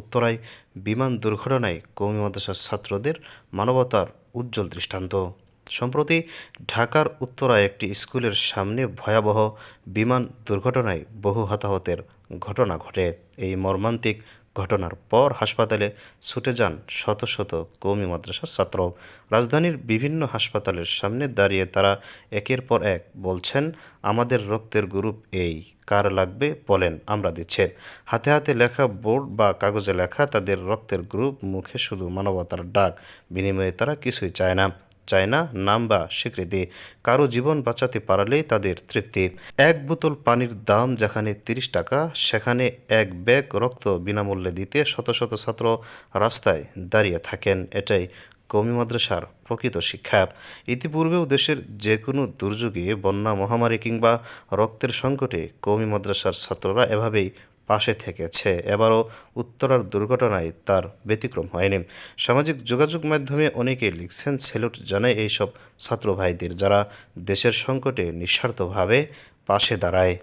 উত্তরায় বিমান দুর্ঘটনায় কৌমি মাদ্রাসার ছাত্রদের মানবতার উজ্জ্বল দৃষ্টান্ত। সম্প্রতি ঢাকার উত্তরায় একটি স্কুলের সামনে ভয়াবহ বিমান দুর্ঘটনায় বহু হতাহতের ঘটনা ঘটে। এই মর্মান্তিক ঘটনার পর হাসপাতালে ছুটে যান শত শত কৌমি মাদ্রাসার ছাত্র। রাজধানীর বিভিন্ন হাসপাতালের সামনে দাঁড়িয়ে তারা একের পর এক বলছেন, আমাদের রক্তের গ্রুপ এই, কার লাগবে বলেন আমরা দিচ্ছেন হাতে হাতে লেখা বোর্ড বা কাগজে লেখা তাদের রক্তের গ্রুপ মুখে শুধু মানবতার ডাক, বিনিময়ে তারা কিছুই চায় না। চায় না, নাম বা স্বীকৃতি। কারও জীবন বাঁচাতে পারলেই তাদের তৃপ্তি। এক বোতল পানির দাম যেখানে তিরিশ টাকা, সেখানে এক ব্যাগ রক্ত বিনামূল্যে দিতে শত শত ছাত্র রাস্তায় দাঁড়িয়ে থাকেন। এটাই কওমি মাদ্রাসার প্রকৃত শিক্ষা। ইতিপূর্বেও দেশের যে কোনো দুর্যোগে, বন্যা, মহামারী কিংবা রক্তের সংকটে কওমি মাদ্রাসার ছাত্ররা এভাবেই পাশে থেকেছে। এবারও উত্তরার দুর্ঘটনায় তার ব্যতিক্রম হয়নি। সামাজিক যোগাযোগ মাধ্যমে অনেকে লিখছেন, সেলুট জানায় এইসব ছাত্র ভাইদের যারা দেশের সংকটে নিঃস্বার্থভাবে পাশে দাঁড়ায়।